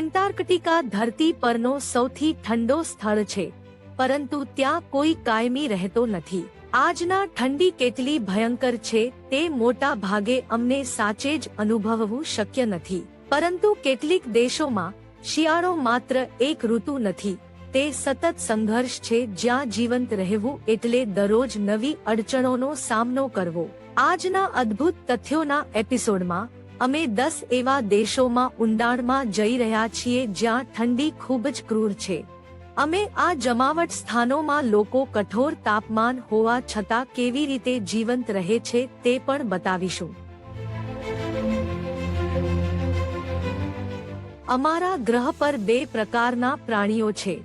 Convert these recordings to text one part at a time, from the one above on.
Antarctica ધરતી પરનો સૌથી ઠંડો સ્થળ છે, પરંતુ ત્યાં કોઈ કાયમી રહેતો નથી. આજના ઠંડી કેટલી ભયંકર છે, તે મોટા ભાગે અમને સાચે જ અનુભવવું શક્ય નથી. પરંતુ કેટલીક દેશોમાં, શિયાળો માત્ર એક ઋતુ નથી, તે સતત સંઘર્ષ છે જ્યાં જીવંત રહેવું એટલે દરરોજ નવી અડચણોનો સામનો કરવો. આજના અદ્ભુત તથ્યોના એપિસોડમાં અમે દસ એવા દેશોમાં ઊંડાણમાં જઈ રહ્યા છીએ જ્યાં ઠંડી ખૂબ જ ક્રૂર છે. અમે આ જમાવટ સ્થાનોમાં લોકો કઠોર તાપમાન હોવા છતાં કેવી રીતે જીવંત રહે છે તે પણ બતાવીશું. અમારા ગ્રહ પર બે પ્રકારના પ્રાણીઓ છે.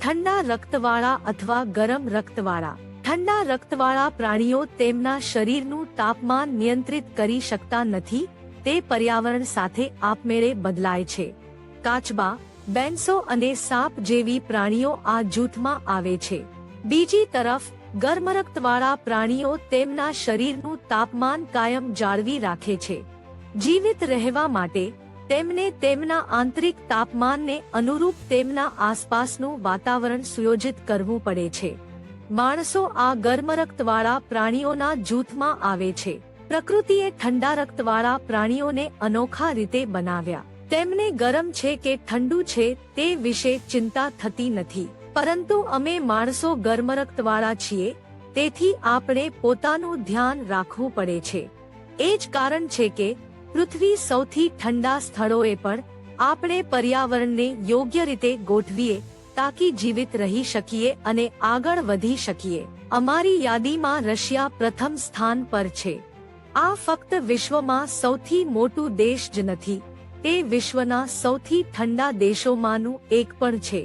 ઠંડા રક્તવાળા અથવા ગરમ રક્તવાળા. ઠંડા રક્તવાળા પ્રાણીઓ તેમના શરીરનું તાપમાન નિયંત્રિત કરી શકતા નથી તે પર્યાવરણ સાથે આપમેળે બદલાય છે. કાચબા, બેન્સો અને સાપ જેવી પ્રાણીઓ આ જૂથમાં આવે છે. બીજી તરફ, ગર્મરક્તવાળા પ્રાણીઓ તેમના શરીરનું તાપમાન કાયમ જાળવી રાખે છે. જીવિત રહેવા માટે, તેમને તેમના આંતરિક તાપમાનને અનુરૂપ તેમના આસપાસનું વાતાવરણ સુયોજિત કરવું પડે છે. માણસો આ ગર્મરક્તવાળા પ્રાણીઓના જૂથમાં આવે છે. પ્રકૃતિએ ઠંડા રક્તવાળા પ્રાણીઓને અનોખા રીતે બનાવ્યા. તેમને ગરમ છે કે ઠંડુ છે તે વિશે ચિંતા થતી નથી. પરંતુ અમે માણસો ગર્મરક્તવાળા છીએ, તેથી આપણે પોતાનું ધ્યાન રાખવું પડે છે. એ જ કારણ છે કે, પૃથ્વી સૌથી ઠંડા સ્થળોએ પણ આપણે પર્યાવરણને યોગ્ય રીતે ગોઠવીએ તાકી જીવિત રહી શકીએ અને આગળ વધી શકીએ. અમારી યાદીમાં રશિયા પ્રથમ સ્થાન પર છે. આ ફક્ત વિશ્વમાં સૌથી મોટું દેશ જ નથી, તે વિશ્વના સૌથી ઠંડા દેશોમાંનું એક પણ છે.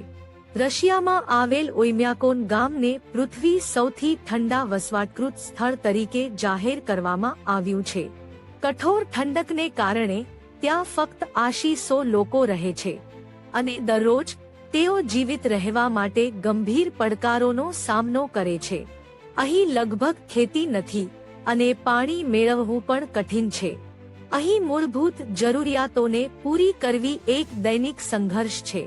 રશિયામાં આવેલ ઓઇમ્યાકોન ગામને પૃથ્વી સૌથી ઠંડા વસવાટકૃત સ્થળ તરીકે જાહેર કરવામાં આવ્યું છે. કઠોર ઠંડકને કારણે ત્યાં ફક્ત આશીસો લોકો રહે છે, અને દરરોજ તેઓ જીવિત રહેવા માટે ગંભીર પડકારોનો સામનો કરે છે. અહીં લગભગ ખેતી નથી અને પાણી મેળવવું પણ કઠિન છે. અહીં મૂળભૂત જરૂરિયાતોને પૂરી કરવી એક દૈનિક સંઘર્ષ છે.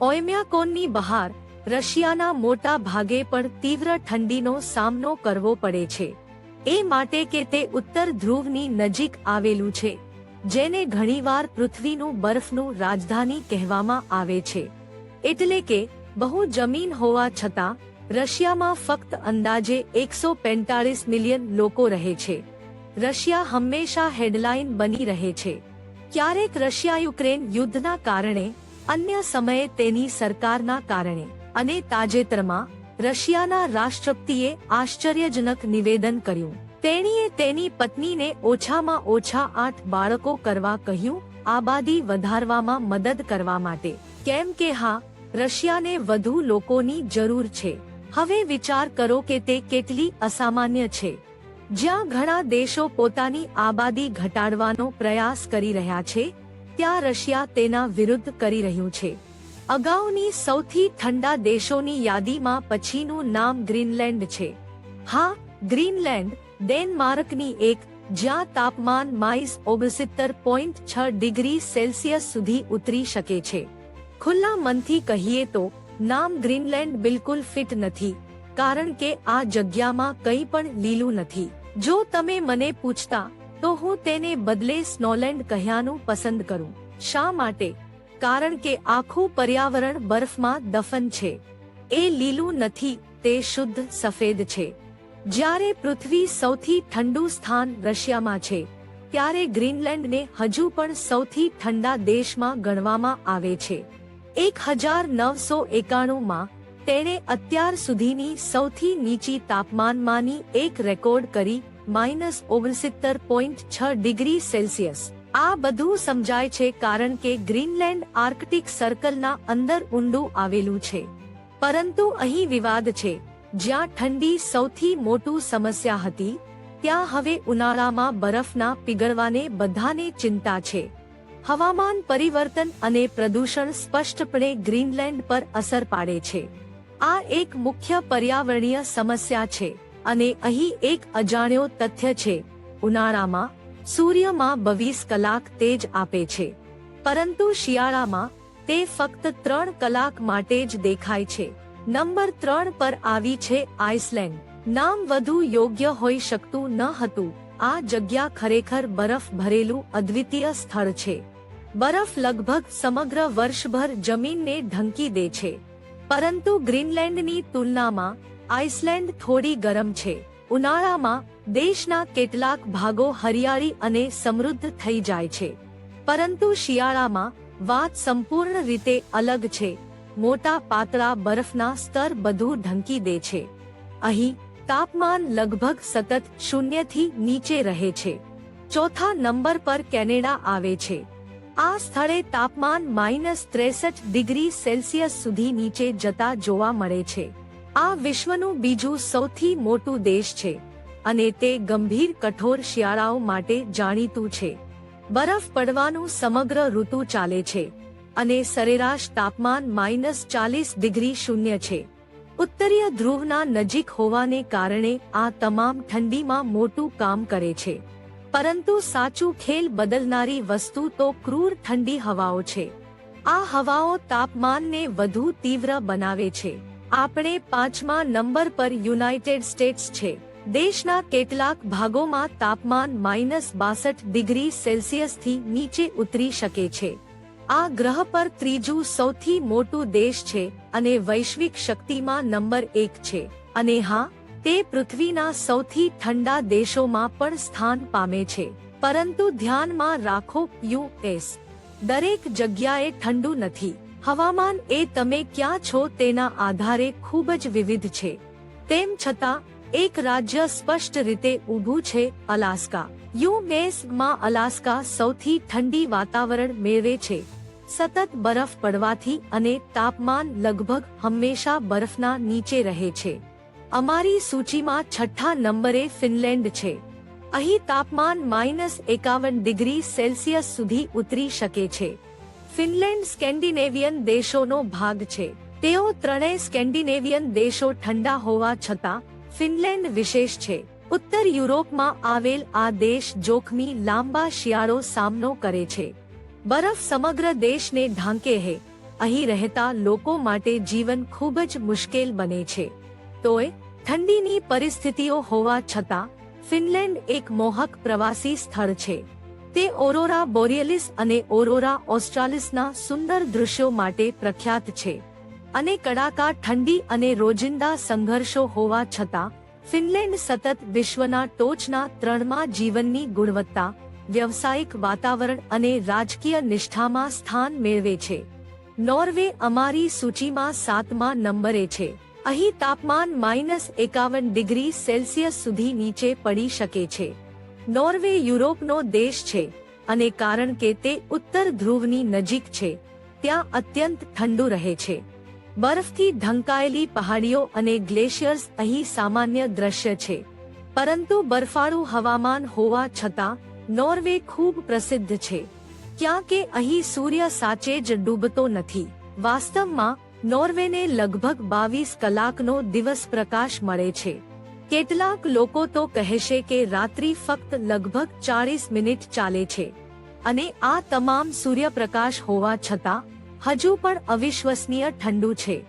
ઓયમ્યાકોનની બહાર, રશિયાના મોટા ભાગે પણ તીવ્ર ઠંડીનો સામનો કરવો પડે છે. એ માટે કે તે ઉત્તર ધ્રુવની નજીક આવેલું છે, જેને ઘણીવાર પૃથ્વીનું બરફનું રાજધાની કહેવામાં આવે છે. એટલે કે બહુ જમીન હોવા છતાં રશિયામાં ફક્ત અંદાજે એકસો પેંતાળીસ મિલિયન લોકો રહે છે. રશિયા હંમેશા હેડલાઇન બની રહે છે. ક્યારેક રશિયા યુક્રેન યુદ્ધના કારણે, અન્ય સમયે તેની સરકારના કારણે અને તાજેતરમાં રશિયાના રાષ્ટ્રપતિએ આશ્ચર્યજનક નિવેદન કર્યું. તેણીએ તેની પત્નીને ઓછામાં ઓછા આઠ બાળકો કરવા કહ્યું, આબાદી વધારવામાં મદદ કરવા માટે. કેમ કે હા, રશિયાને વધુ લોકોની જરૂર છે. હવે વિચાર કરો કે તે કેટલી અસામાન્ય છે. જ્યાં ઘણા દેશો પોતાની આબાદી ઘટાડવાનો પ્રયાસ કરી રહ્યા છે, ત્યાં રશિયા તેના વિરુદ્ધ કરી રહ્યું છે. અગાઉની સૌથી ઠંડા દેશોની યાદીમાં પછીનું નામ ગ્રીનલેન્ડ છે. હા, ગ્રીનલેન્ડ, ડેનમાર્કની એક, જ્યાં તાપમાન માઇસ ઓગણસિત્તેર પોઈન્ટ છ ડિગ્રી સેલ્સિયસ સુધી ઉતરી શકે છે. ખુલ્લા મનથી કહીએ તો નામ ગ્રીનલેન્ડ બિલકુલ ફિટ નથી, કારણ કે આ જગ્યામાં કંઈ પણ લીલું નથી. જો તમે મને પૂછતા, તો હું તેને બદલે સ્નોલેન્ડ કહ્યાનું પસંદ કરું. શા માટે? કારણ કે આખું પર્યાવરણ બરફમાં દફન છે. એ લીલું નથી, તે શુદ્ધ સફેદ છે. જ્યારે પૃથ્વી સૌથી ઠંડુ સ્થાન રશિયામાં છે, ત્યારે ગ્રીનલેન્ડને હજુ પણ સૌથી ઠંડા દેશમાં ગણવામાં આવે છે. એક હજાર નવસો એકાણુંમાં તેણે અત્યાર સુધીની સૌથી નીચી તાપમાનમાંની એક રેકોર્ડ કરી, માઇનસ ઓગણસિત્તેર પોઈન્ટ છ ડિગ્રી સેલ્સિયસ. આ બધું સમજાય છે કારણ કે ગ્રીનલેન્ડ આર્કટિક સર્કલના અંદર ઊંડું આવેલું છે. પરંતુ અહીં વિવાદ છે. જ્યાં ઠંડી સૌથી મોટું સમસ્યા હતી, ત્યાં હવે ઉનાળામાં બરફના પીગળવાને બધાને ચિંતા છે. હવામાન પરિવર્તન અને પ્રદૂષણ સ્પષ્ટપણે ગ્રીનલેન્ડ પર અસર પાડે છે. આ એક મુખ્ય પર્યાવરણીય સમસ્યા છે અને અહીં એક અજાણ્યો તથ્ય છે. ઉનાળામાં સૂર્યમાં બવીસ કલાક તેજ આપે છે. પરંતુ શિયાળામાં તે ફક્ત ત્રણ કલાક માટે જ દેખાય છે. નંબર ત્રણ પર આવી છે આઇસલેન્ડ. નામ વધુ યોગ્ય હોઈ શકતું ન હતું. આ જગ્યા ખરેખર બરફ ભરેલું અદ્વિતીય સ્થળ છે. બરફ લગભગ સમગ્ર વર્ષભર જમીનને ઢંકી દે છે. પરંતુ ગ્રીનલેન્ડની તુલનામાં આઇસલેન્ડ થોડી ગરમ છે. ઉનાળામાં દેશના કેટલાક ભાગો હરિયાળી અને સમૃદ્ધ થઈ જાય છે. પરંતુ શિયાળામાં વાત સંપૂર્ણ રીતે અલગ છે. મોટા પાતળા બરફના સ્તર બધું ઢંકી દે છે. અહીં તાપમાન લગભગ સતત શૂન્યથી નીચે રહે છે. ચોથા નંબર પર કેનેડા આવે છે. આ સ્થળે તાપમાન માઇનસ ત્રેસઠ ડિગ્રી સેલ્સિયસ સુધી નીચે જતા જોવા મળે છે. આ વિશ્વનું બીજું સૌથી મોટું દેશ છે અને તે ગંભીર કઠોર શિયાળાઓ માટે જાણીતું છે. બરફ પડવાનું સમગ્ર ઋતુ ચાલે છે અને સરેરાશ તાપમાન માઇનસ ચાલીસ ડિગ્રી શૂન્ય છે. ઉત્તરીય ધ્રુવના નજીક હોવાને કારણે આ તમામ ઠંડીમાં મોટું કામ કરે છે. પરંતુ સાચું ખેલ બદલનારી વસ્તુ તો ક્રૂર ઠંડી હવાઓ છે. આ હવાઓ તાપમાનને વધુ તીવ્ર બનાવે છે. આપણે પાંચમા નંબર પર યુનાઇટેડ સ્ટેટ્સ છે. દેશના કેટલાક ભાગોમાં તાપમાન માઇનસ બાસઠ ડિગ્રી સેલ્સિયસથી નીચે ઉતરી શકે છે. આ ગ્રહ પર ત્રીજું સૌથી મોટું દેશ છે અને વૈશ્વિક શક્તિમાં નંબર એક છે. અને હા તે પૃથ્વીના સૌથી ઠંડા દેશોમાં પણ સ્થાન પામે છે. પરંતુ ધ્યાનમાં રાખો યુએસ દરેક જગ્યાએ ઠંડુ નથી. હવામાન એ તમે ક્યાં છો તેના આધારે ખૂબ જ વિવિધ છે. તેમ છતાં, એક રાજ્ય સ્પષ્ટ રીતે ઊભું છે, અલાસ્કા. યુએસમાં અલાસ્કા સૌથી ઠંડી વાતાવરણ મેળવે છે. સતત બરફ પડવાથી અને તાપમાન લગભગ હંમેશા બરફના નીચે રહે છે. અમારી સૂચિમાં છઠ્ઠા નંબરે ફિનલેન્ડ છે. અહીં તાપમાન માઇનસ એકાવન ડિગ્રી સેલ્સિયસ સુધી ઉતરી શકે છે. ફિનલેન્ડ સ્કેન્ડિનેવિયન દેશોનો ભાગ છે. તેઓ ત્રણેય સ્કેન્ડિનેવિયન દેશો ઠંડા હોવા છતાં ફિનલેન્ડ વિશેષ છે. ઉત્તર યુરોપમાં આવેલ આ દેશ જોખમી લાંબા શિયાળો સામનો કરે છે. બરફ સમગ્ર દેશને ઢાંકે હે. અહીં રહેતા લોકો માટે જીવન ખૂબ જ મુશ્કેલ બને છે. તોય ઠંડીની પરિસ્થિતિઓ હોવા છતાં, ફિનલેન્ડ એક મોહક પ્રવાસી સ્થળ છે. તે ઓરોરા બોરિયલિસ અને ઓરોરા ઓસ્ટ્રાલિસના સુંદર દૃશ્યો માટે પ્રખ્યાત છે. અને કડાકા ઠંડી અને રોજિંદા સંઘર્ષો હોવા છતાં, ફિનલેન્ડ સતત વિશ્વના ટોચના ત્રણમાં જીવનની ગુણવત્તા, વ્યવસાયિક વાતાવરણ અને રાજકીય નિષ્ઠામાં સ્થાન મેળવે છે. નોર્વે અમારી સૂચિમાં સાતમા નંબરે છે. અહીં તાપમાન માઇનસ એકાવન ડિગ્રી સેલ્સિયસ સુધી નીચે પડી શકે છે. નોર્વે યુરોપનો દેશ છે, અને કારણ કે તે ઉત્તર ધ્રુવની નજીક છે, ત્યાં અત્યંત ઠંડુ રહે છે. બરફથી ઢંકાયેલી પહાડીઓ અને ગ્લેશિયર્સ અહીં સામાન્ય દ્રશ્ય છે. પરંતુ બરફાળું હવામાન હોવા છતાં, નોર્વે ખૂબ પ્રસિદ્ધ છે. ક્યાં કે અહીં સૂર્ય સાચે જ ડૂબતો નથી. વાસ્તવમાં નોર્વેને લગભગ બાવીસ કલાકનો દિવસ પ્રકાશ મળે છે. કેટલાક લોકો તો કહેશે કે રાત્રિ ફક્ત લગભગ ચાળીસ મિનિટ ચાલે છે. અને આ તમામ સૂર્યપ્રકાશ હોવા છતાં, હજુ પણ અવિશ્વસનીય ઠંડુ છે.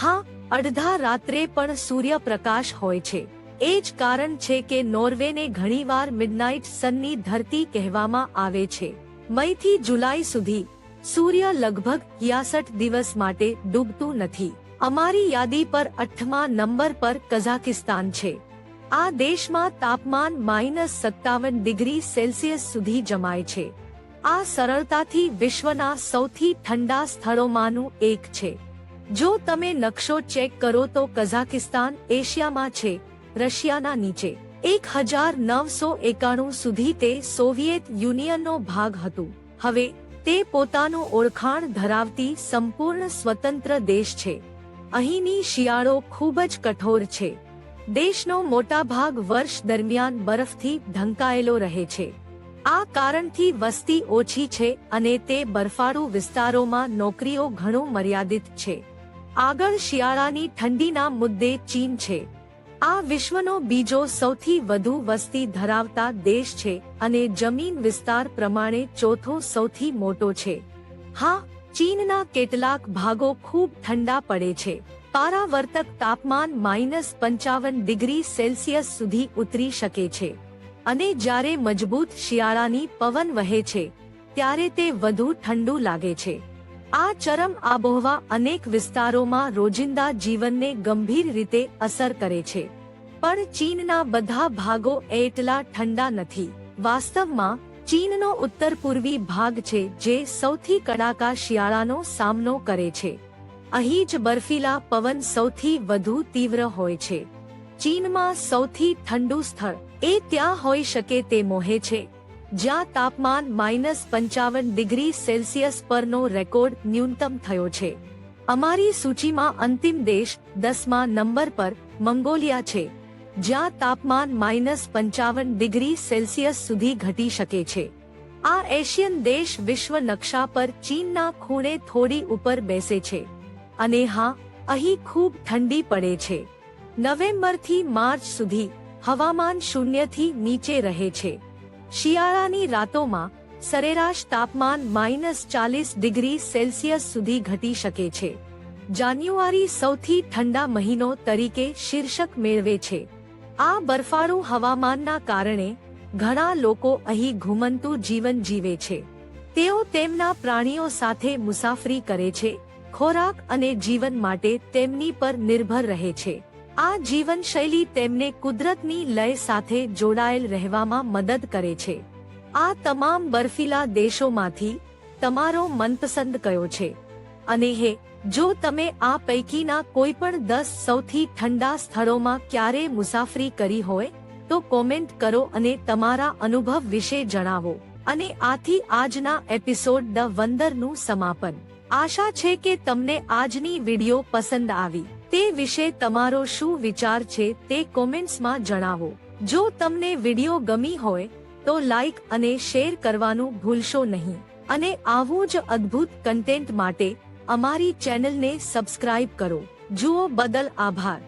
હા, અડધા રાત્રે પણ સૂર્યપ્રકાશ હોય છે. એ જ કારણ છે કે નોર્વેને ઘણીવાર મિડનાઇટ સનની ધરતી કહેવામાં આવે છે. મઈથી જુલાઈ સુધી સૂર્ય લગભગ યાસઠ દિવસ માટે ડૂબતું નથી. અમારી યાદી પર અઠમા નંબર પર કઝાકિસ્તાન છે. આ દેશમાં તાપમાન માઇનસ સત્તાવન ડિગ્રી સેલ્સિયસ સુધી જમાય છે. આ સરળતાથી વિશ્વના સૌથી ઠંડા સ્થળોમાંનું એક છે. જો તમે નકશો ચેક કરો તો કઝાકિસ્તાન એશિયામાં છે, રશિયાના નીચે. એક હજાર નવસો એકાણું સુધી તે સોવિયેત યુનિયનનો ભાગ હતું. હવે તે પોતાનો ઓળખાણ ધરાવતી સંપૂર્ણ સ્વતંત્ર દેશ છે. અહીંની શિયાળો ખૂબ જ કઠોર છે. દેશનો મોટાભાગ વર્ષ દરમિયાન બરફથી ઢંકાયેલો રહે છે. આ કારણથી વસ્તી ઓછી છે અને તે બરફાળુ વિસ્તારોમાં નોકરીઓ ઘણું મર્યાદિત છે. આગળ શિયાળાની ઠંડીના મુદ્દે ચીન છે. આ વિશ્વનો બીજો સૌથી વધુ વસ્તી ધરાવતા દેશ છે અને જમીન વિસ્તાર પ્રમાણે ચોથો સૌથી મોટો છે. હા, ચીનના કેટલાક ભાગો ખૂબ ઠંડા પડે છે. પારાવર્તક તાપમાન માઇનસ પંચાવન ડિગ્રી સેલ્સિયસ સુધી ઉતરી શકે છે. અને જ્યારે મજબૂત શિયાળાની પવન વહે છે, ત્યારે તે વધુ ઠંડુ લાગે છે. આ ચરમ આબોહવા અનેક વિસ્તારોમાં રોજિંદા જીવનને ગંભીર રીતે અસર કરે છે. પણ ચીનના બધા ભાગો એટલા ઠંડા નથી. વાસ્તવમાં, ચીનનો ઉત્તર પૂર્વી ભાગ છે જે સૌથી કડાકા શિયાળાનો સામનો કરે છે. અહીં જ બર્ફીલા પવન સૌથી વધુ તીવ્ર હોય છે. ચીનમાં સૌથી ઠંડુ સ્થળ એ ત્યાં હોઈ શકે તે મોહે છે. જ્યાં તાપમાન માઇનસ પંચાવન ડિગ્રી સેલ્સિયસ પરનો રેકોર્ડ ન્યૂનતમ થયો છે. અમારી સૂચિમાં અંતિમ દેશ દસમા નંબર પર મંગોલિયા છે, જ્યાં તાપમાન માઇનસ પંચાવન ડિગ્રી સેલ્સિયસ સુધી ઘટી શકે છે. આ એશિયન દેશ વિશ્વ નકશા પર ચીનના ખૂણે થોડી ઉપર બેસે છે. અને હા, અહીં ખૂબ ઠંડી પડે છે. નવેમ્બરથી માર્ચ સુધી હવામાન શૂન્યથી નીચે રહે છે. શિયાળાની રાતોમાં સરેરાશ તાપમાન માઇનસ ચાલીસ ડિગ્રી સેલ્સિયસ સુધી ઘટી શકે છે. જાન્યુઆરી સૌથી ઠંડા મહિનો તરીકે શીર્ષક મેળવે છે. આ બરફાળું હવામાનના કારણે ઘણા લોકો અહીં ઘુમંતું જીવન જીવે છે. તેઓ તેમના પ્રાણીઓ સાથે મુસાફરી કરે છે, ખોરાક અને જીવન માટે તેમની પર નિર્ભર રહે છે. આ જીવનશૈલી તેમને કુદરતની લય સાથે જોડાયેલ રહેવામાં મદદ કરે છે. આ તમામ બર્ફીલા દેશોમાંથી તમારો મનપસંદ કયો છે? અને હે, જો તમે આ પૈકીના કોઈ પણ દસ સૌથી ઠંડા સ્થળોમાં ક્યારે મુસાફરી કરી હોય, તો કોમેન્ટ કરો અને તમારા અનુભવ વિશે જણાવો. અને આથી આજના એપિસોડ ધ વંદરનું સમાપન. આશા છે કે તમને આજની વિડિયો પસંદ આવી. તે વિશે તમારો શું વિચાર છે તે કોમેન્ટ્સમાં જણાવો. જો તમને વિડિયો ગમી હોય, તો લાઈક અને શેર કરવાનું ભૂલશો નહીં. અને આવું જ અદ્ભુત કન્ટેન્ટ માટે અમારી ચેનલને સબસ્ક્રાઇબ કરો. જુઓ બદલ આભાર.